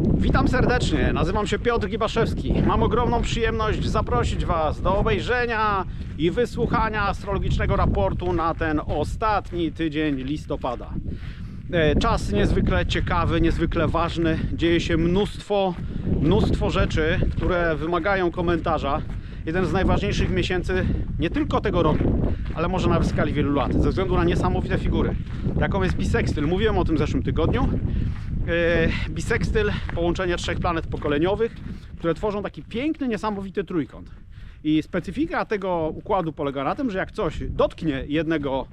Witam serdecznie, nazywam się Piotr Gibaszewski. Mam ogromną przyjemność zaprosić Was do obejrzenia i wysłuchania astrologicznego raportu na ten ostatni tydzień listopada. E, Czas niezwykle ciekawy, niezwykle ważny. Dzieje się mnóstwo, mnóstwo rzeczy, które wymagają komentarza. Jeden z najważniejszych miesięcy nie tylko tego roku, ale może nawet w skali wielu lat, ze względu na niesamowite figury, jaką jest bisextyl. Mówiłem o tym w zeszłym tygodniu. E, Bisextyl, połączenie trzech planet pokoleniowych, które tworzą taki piękny, niesamowity trójkąt. I specyfika tego układu polega na tym, że jak coś dotknie jednego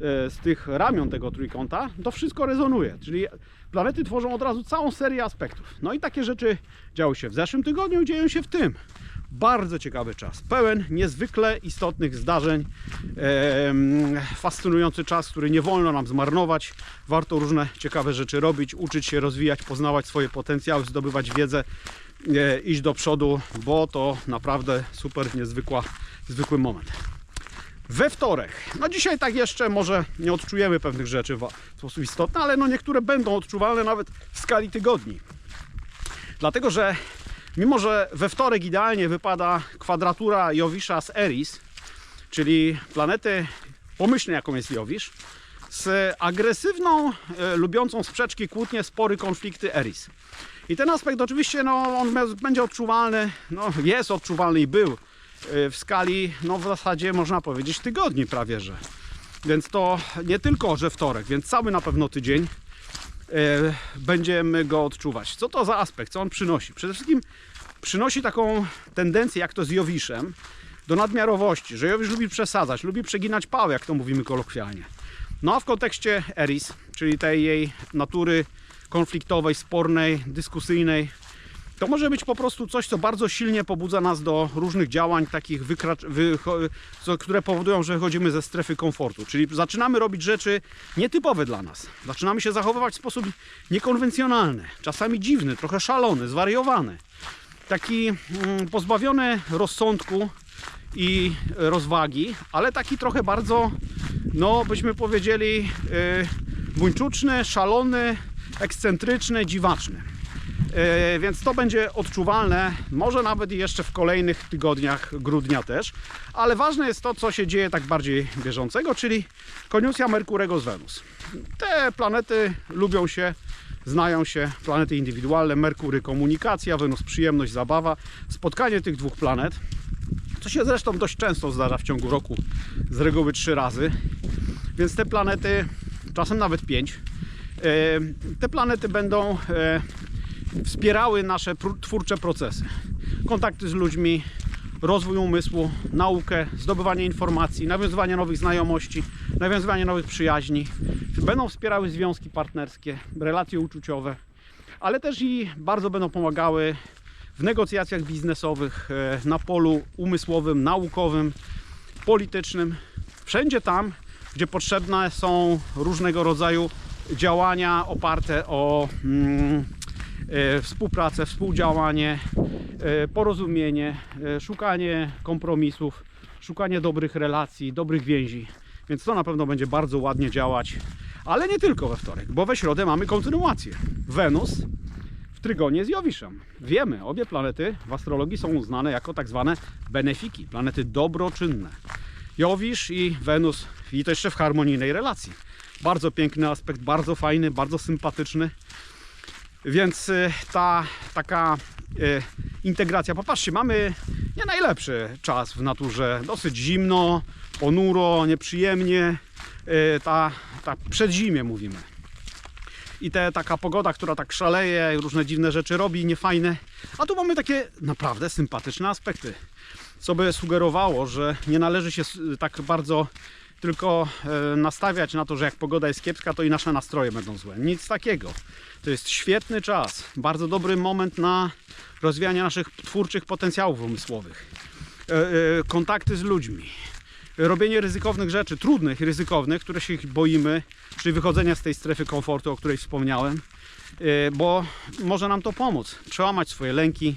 e, z tych ramion tego trójkąta, to wszystko rezonuje. Czyli planety tworzą od razu całą serię aspektów. No i takie rzeczy działy się w zeszłym tygodniu dzieją się w tym. Bardzo ciekawy czas, pełen niezwykle istotnych zdarzeń, fascynujący czas, który nie wolno nam zmarnować. Warto różne ciekawe rzeczy robić, uczyć się, rozwijać, poznawać swoje potencjały, zdobywać wiedzę, e, iść do przodu, bo to naprawdę super niezwykła, zwykły moment. We wtorek. No dzisiaj tak jeszcze może nie odczujemy pewnych rzeczy w sposób istotny, ale no niektóre będą odczuwalne nawet w skali tygodni. Dlatego, że mimo, że we wtorek idealnie wypada kwadratura Jowisza z Eris, czyli planety pomyślnej jaką jest Jowisz, z agresywną, e, lubiącą sprzeczki, kłótnie, spory, konflikty Eris. I ten aspekt oczywiście no, on będzie odczuwalny, no, jest odczuwalny i był e, w skali, no w zasadzie można powiedzieć tygodni prawie, że. Więc to nie tylko, że wtorek, więc cały na pewno tydzień będziemy go odczuwać. Co to za aspekt? Co on przynosi? Przede wszystkim przynosi taką tendencję, jak to z Jowiszem, do nadmiarowości, że Jowisz lubi przesadzać, lubi przeginać pały, jak to mówimy kolokwialnie. No a w kontekście Eris, czyli tej jej natury konfliktowej, spornej, dyskusyjnej, to może być po prostu coś, co bardzo silnie pobudza nas do różnych działań, takich, wykracz- co, które powodują, że wychodzimy ze strefy komfortu. Czyli zaczynamy robić rzeczy nietypowe dla nas. Zaczynamy się zachowywać w sposób niekonwencjonalny, czasami dziwny, trochę szalony, zwariowany. Taki mm, pozbawiony rozsądku i rozwagi, ale taki trochę bardzo, no byśmy powiedzieli, yy, buńczuczny, szalony, ekscentryczny, dziwaczny. E, Więc to będzie odczuwalne, może nawet jeszcze w kolejnych tygodniach grudnia też. Ale ważne jest to, co się dzieje tak bardziej bieżącego, czyli koniunkcja Merkurego z Wenus. Te planety lubią się, znają się, planety indywidualne, Merkury komunikacja, Wenus przyjemność, zabawa. Spotkanie tych dwóch planet, co się zresztą dość często zdarza w ciągu roku, z reguły trzy razy. Więc te planety, czasem nawet pięć, e, te planety będą e, wspierały nasze twórcze procesy. Kontakty z ludźmi, rozwój umysłu, naukę, zdobywanie informacji, nawiązywanie nowych znajomości, nawiązywanie nowych przyjaźni. Będą wspierały związki partnerskie, relacje uczuciowe, ale też i bardzo będą pomagały w negocjacjach biznesowych, e, na polu umysłowym, naukowym, politycznym. Wszędzie tam, gdzie potrzebne są różnego rodzaju działania oparte o mm, współpracę, współdziałanie, e, porozumienie, e, szukanie kompromisów, szukanie dobrych relacji, dobrych więzi. Więc to na pewno będzie bardzo ładnie działać, ale nie tylko we wtorek, bo we środę mamy kontynuację. Wenus w trygonie z Jowiszem. Wiemy, obie planety w astrologii są uznane jako tak zwane benefiki, planety dobroczynne. Jowisz i Wenus i to jeszcze w harmonijnej relacji. Bardzo piękny aspekt, bardzo fajny, bardzo sympatyczny. Więc y, ta taka y, integracja, popatrzcie, mamy nie najlepszy czas w naturze. Dosyć zimno, ponuro, nieprzyjemnie. Y, Ta, ta przedzimie mówimy. I te, taka pogoda, która tak szaleje, różne dziwne rzeczy robi, niefajne. A tu mamy takie naprawdę sympatyczne aspekty. Co by sugerowało, że nie należy się tak bardzo tylko e, nastawiać na to, że jak pogoda jest kiepska, to i nasze nastroje będą złe. Nic takiego. To jest świetny czas, bardzo dobry moment na rozwijanie naszych twórczych potencjałów umysłowych. E, e, Kontakty z ludźmi, robienie ryzykownych rzeczy, trudnych, ryzykownych, które się boimy, czyli wychodzenia z tej strefy komfortu, o której wspomniałem, bo może nam to pomóc. Przełamać swoje lęki,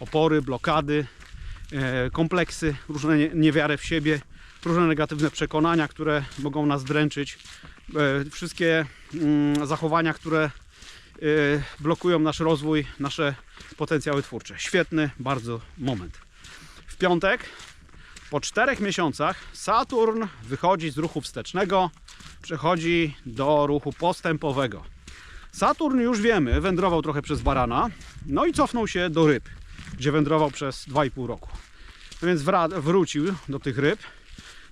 opory, blokady, kompleksy, różne nie- niewiarę w siebie, różne negatywne przekonania, które mogą nas dręczyć, e, wszystkie mm, zachowania, które y, blokują nasz rozwój, nasze potencjały twórcze. Świetny bardzo moment. W piątek, po czterech miesiącach, Saturn wychodzi z ruchu wstecznego, przechodzi do ruchu postępowego. Saturn już wiemy, wędrował trochę przez barana, no i cofnął się do ryb, gdzie wędrował przez 2,5 roku. No więc wrócił do tych ryb.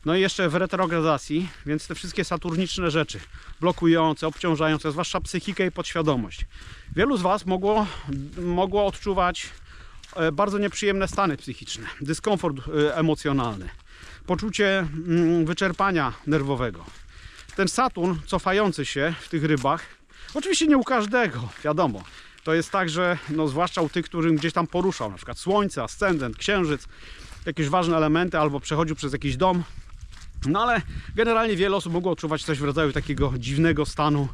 No i jeszcze w retrogradacji, więc te wszystkie saturniczne rzeczy, blokujące, obciążające, zwłaszcza psychikę i podświadomość. Wielu z Was mogło, mogło odczuwać e, bardzo nieprzyjemne stany psychiczne, dyskomfort e, emocjonalny, poczucie mm, wyczerpania nerwowego. Ten Saturn cofający się w tych rybach, oczywiście nie u każdego, wiadomo. To jest tak, że no, zwłaszcza u tych, którym gdzieś tam poruszał, na przykład Słońce, Ascendent, Księżyc, jakieś ważne elementy, albo przechodził przez jakiś dom. No ale generalnie wiele osób mogło odczuwać coś w rodzaju takiego dziwnego stanu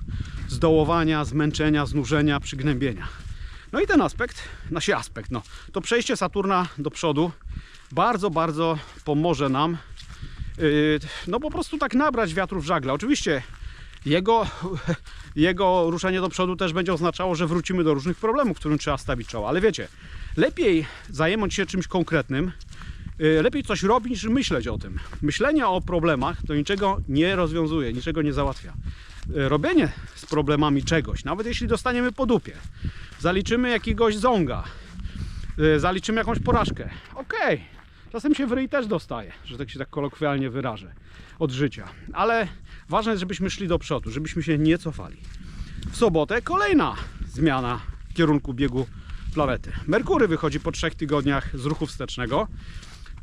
zdołowania, zmęczenia, znużenia, przygnębienia. No i ten aspekt, nasi aspekt, no, to przejście Saturna do przodu bardzo, bardzo pomoże nam yy, no po prostu tak nabrać wiatru w żagle. Oczywiście jego, jego ruszenie do przodu też będzie oznaczało, że wrócimy do różnych problemów, którym trzeba stawić czoło. Ale wiecie, lepiej zająć się czymś konkretnym, lepiej coś robić niż myśleć o tym. Myślenie o problemach to niczego nie rozwiązuje, niczego nie załatwia. Yy, Robienie z problemami czegoś, nawet jeśli dostaniemy po dupie, zaliczymy jakiegoś zonga, yy, zaliczymy jakąś porażkę. Okej, czasem się w ryj też dostaje, że tak się tak kolokwialnie wyrażę, od życia. Ale ważne jest, żebyśmy szli do przodu, żebyśmy się nie cofali. W sobotę kolejna zmiana kierunku biegu planety. Merkury wychodzi po trzech tygodniach z ruchu wstecznego,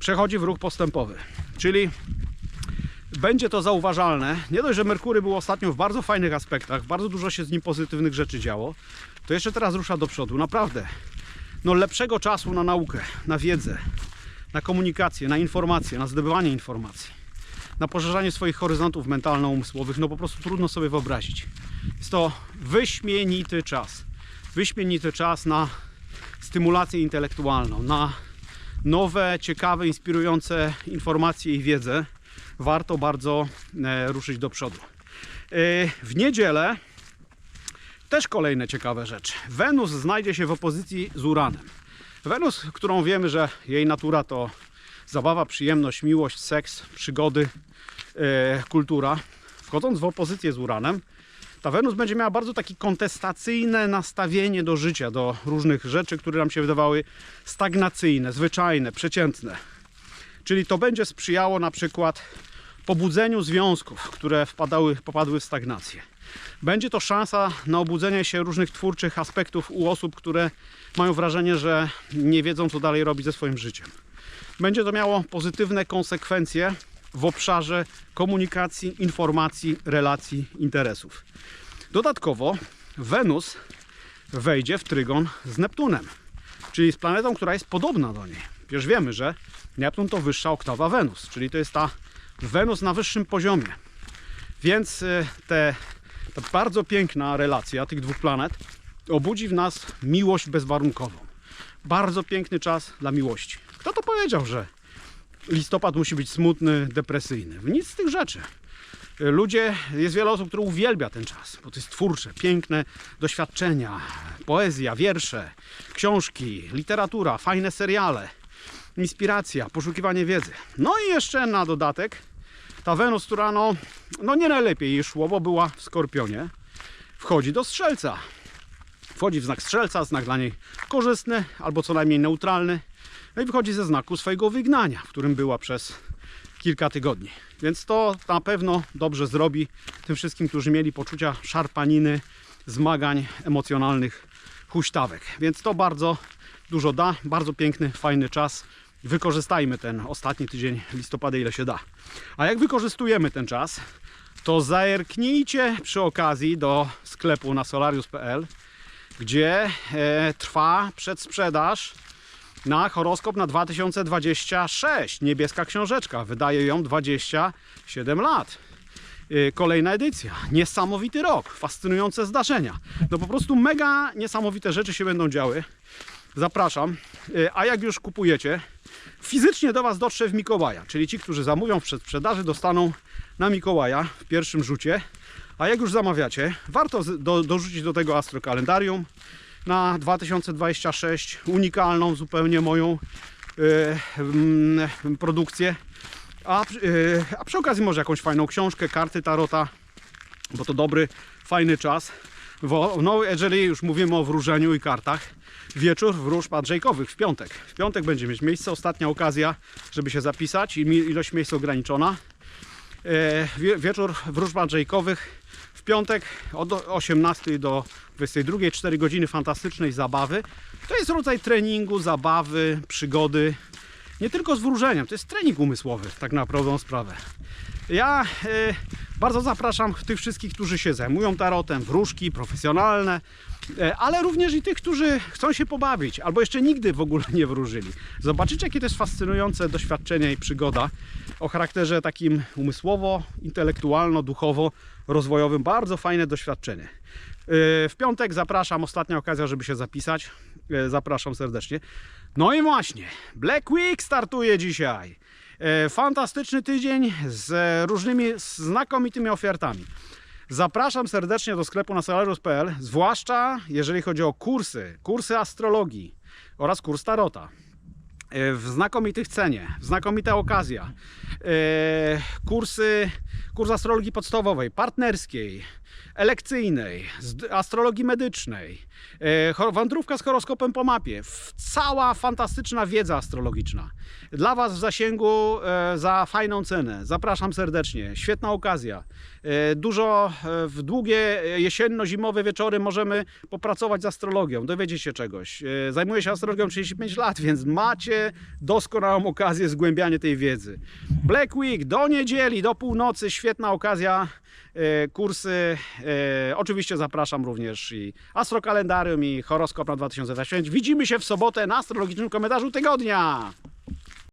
przechodzi w ruch postępowy, czyli będzie to zauważalne. Nie dość, że Merkury był ostatnio w bardzo fajnych aspektach, bardzo dużo się z nim pozytywnych rzeczy działo, to jeszcze teraz rusza do przodu. Naprawdę, no lepszego czasu na naukę, na wiedzę, na komunikację, na informacje, na zdobywanie informacji, na poszerzanie swoich horyzontów mentalno-umysłowych, no po prostu trudno sobie wyobrazić. Jest to wyśmienity czas. Wyśmienity czas na stymulację intelektualną, na nowe, ciekawe, inspirujące informacje i wiedzę. Warto bardzo e, ruszyć do przodu. E, w niedzielę też kolejne ciekawe rzeczy. Wenus znajdzie się w opozycji z Uranem. Wenus, którą wiemy, że jej natura to zabawa, przyjemność, miłość, seks, przygody, e, kultura. Wchodząc w opozycję z Uranem, ta Wenus będzie miała bardzo takie kontestacyjne nastawienie do życia, do różnych rzeczy, które nam się wydawały stagnacyjne, zwyczajne, przeciętne. Czyli to będzie sprzyjało na przykład pobudzeniu związków, które wpadały, popadły w stagnację. Będzie to szansa na obudzenie się różnych twórczych aspektów u osób, które mają wrażenie, że nie wiedzą, co dalej robić ze swoim życiem. Będzie to miało pozytywne konsekwencje w obszarze komunikacji, informacji, relacji, interesów. Dodatkowo Wenus wejdzie w trygon z Neptunem, czyli z planetą, która jest podobna do niej. Przecież wiemy, że Neptun to wyższa oktawa Wenus, czyli to jest ta Wenus na wyższym poziomie. Więc y, te, ta bardzo piękna relacja tych dwóch planet obudzi w nas miłość bezwarunkową. Bardzo piękny czas dla miłości. Kto to powiedział, że listopad musi być smutny, depresyjny? Nic z tych rzeczy. Y, Ludzie, jest wiele osób, które uwielbia ten czas, bo to jest twórcze, piękne doświadczenia, poezja, wiersze, książki, literatura, fajne seriale, inspiracja, poszukiwanie wiedzy. No i jeszcze na dodatek ta Wenus, która no, no nie najlepiej jej szło, bo była w Skorpionie, wchodzi do Strzelca. Wchodzi w znak Strzelca, znak dla niej korzystny albo co najmniej neutralny. No i wychodzi ze znaku swojego wygnania, w którym była przez kilka tygodni. Więc to na pewno dobrze zrobi tym wszystkim, którzy mieli poczucia szarpaniny, zmagań emocjonalnych, huśtawek. Więc to bardzo dużo da, bardzo piękny, fajny czas. Wykorzystajmy ten ostatni tydzień listopada, ile się da. A jak wykorzystujemy ten czas, to zerknijcie przy okazji do sklepu na solarius.pl, gdzie e, trwa przedsprzedaż na horoskop na 2026. Niebieska książeczka. Wydaje ją 27 lat. Yy, Kolejna edycja. Niesamowity rok. Fascynujące zdarzenia. No po prostu mega niesamowite rzeczy się będą działy. Zapraszam. Yy, A jak już kupujecie, fizycznie do Was dotrze w Mikołaja. Czyli ci, którzy zamówią w przedsprzedaży, dostaną na Mikołaja w pierwszym rzucie. A jak już zamawiacie, warto do, dorzucić do tego astrokalendarium na 2026, unikalną zupełnie moją e, mm, produkcję. A, e, a przy okazji może jakąś fajną książkę, karty tarota, bo to dobry, fajny czas. Bo, no, jeżeli już mówimy o wróżeniu i kartach, wieczór wróżb Andrzejkowych w piątek. W piątek będzie mieć miejsce, ostatnia okazja, żeby się zapisać i ilość miejsc ograniczona. E, wie, wieczór wróżb Andrzejkowych w piątek od 18 do 22, 4 godziny fantastycznej zabawy. To jest rodzaj treningu, zabawy, przygody. Nie tylko z wróżeniem, to jest trening umysłowy, tak na prawdą sprawę. Ja e, bardzo zapraszam tych wszystkich, którzy się zajmują tarotem, wróżki profesjonalne, e, ale również i tych, którzy chcą się pobawić albo jeszcze nigdy w ogóle nie wróżyli. Zobaczycie, jakie to jest fascynujące doświadczenie i przygoda o charakterze takim umysłowo, intelektualno, duchowo rozwojowym. Bardzo fajne doświadczenie. E, W piątek zapraszam, ostatnia okazja, żeby się zapisać. E, Zapraszam serdecznie. No i właśnie, Black Week startuje dzisiaj. E, Fantastyczny tydzień z różnymi znakomitymi ofertami. Zapraszam serdecznie do sklepu na salarus.pl, zwłaszcza jeżeli chodzi o kursy, kursy astrologii oraz kurs tarota w znakomitych cenie, znakomita okazja. E, Kursy, kurs astrologii podstawowej, partnerskiej, elekcyjnej, z- astrologii medycznej, e, wędrówka z horoskopem po mapie, cała fantastyczna wiedza astrologiczna. Dla Was w zasięgu e, za fajną cenę. Zapraszam serdecznie. Świetna okazja. E, Dużo w długie jesienno-zimowe wieczory możemy popracować z astrologią, dowiedzieć się czegoś. Zajmuję się astrologią 35 lat, więc macie doskonałą okazję zgłębiania tej wiedzy. Black Week do niedzieli, do północy, świetna okazja. E, Kursy, e, oczywiście zapraszam również i astrokalendarium i horoskop na 2025. Widzimy się w sobotę na astrologicznym komentarzu tygodnia.